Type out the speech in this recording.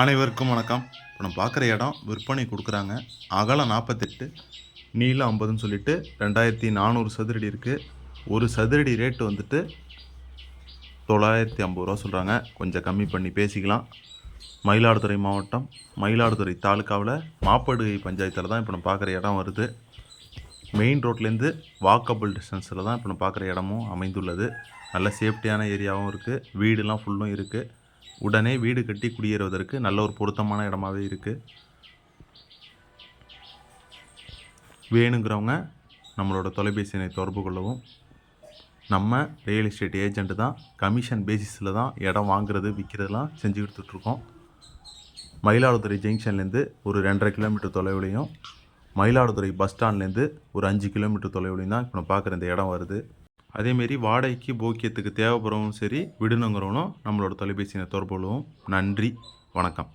அனைவருக்கும் வணக்கம். இப்போ நம்ம பார்க்குற இடம் விற்பனை கொடுக்குறாங்க. அகலம் நாற்பத்தெட்டு நீளம் ஐம்பதுன்னு சொல்லிட்டு ரெண்டாயிரத்தி நானூறு சதுரடி இருக்குது ஒரு சதுரடி ரேட்டு வந்துட்டு தொள்ளாயிரத்தி ஐம்பது ரூபா சொல்கிறாங்க கொஞ்சம் கம்மி பண்ணி பேசிக்கலாம். மயிலாடுதுறை மாவட்டம் மயிலாடுதுறை தாலுக்காவில் மாப்படுகை பஞ்சாயத்தில் தான் இப்போ நம்ம பார்க்குற இடம் வருது. மெயின் ரோட்லேருந்து வாக்கபிள் டிஸ்டன்ஸில் தான் இப்போ நம்ம பார்க்குற இடமும் அமைந்துள்ளது. நல்ல சேஃப்டியான ஏரியாவும் இருக்குது வீடுலாம் ஃபுல்லும் இருக்குது உடனே வீடு கட்டி குடியேறுவதற்கு நல்ல ஒரு பொருத்தமான இடமாவே இருக்குது வேணுங்கிறவங்க நம்மளோட தொலைபேசியினை தொடர்பு கொள்ளவும். நம்ம ரியல் எஸ்டேட் ஏஜெண்ட்டு தான் கமிஷன் பேசிஸில் தான் இடம் வாங்குறது விற்கிறதுலாம் செஞ்சு கொடுத்துட்ருக்கோம். மயிலாடுதுறை ஜங்ஷன்லேருந்து ஒரு ரெண்டரை கிலோமீட்டர் தொலைவுலையும் மயிலாடுதுறை பஸ் ஸ்டாண்ட்லேருந்து ஒரு அஞ்சு கிலோமீட்டர் தொலைவுலையும் தான் இப்போ நான் பார்க்குற இந்த இடம் வருது. அதேமாரி வாடகைக்கு போக்கியத்துக்கு தேவைப்படுறவங்களும் சரி விடுணுங்கிறவனும் நம்மளோட தொலைபேசியை தொடர்பு கொள்ளவும் நன்றி. வணக்கம்.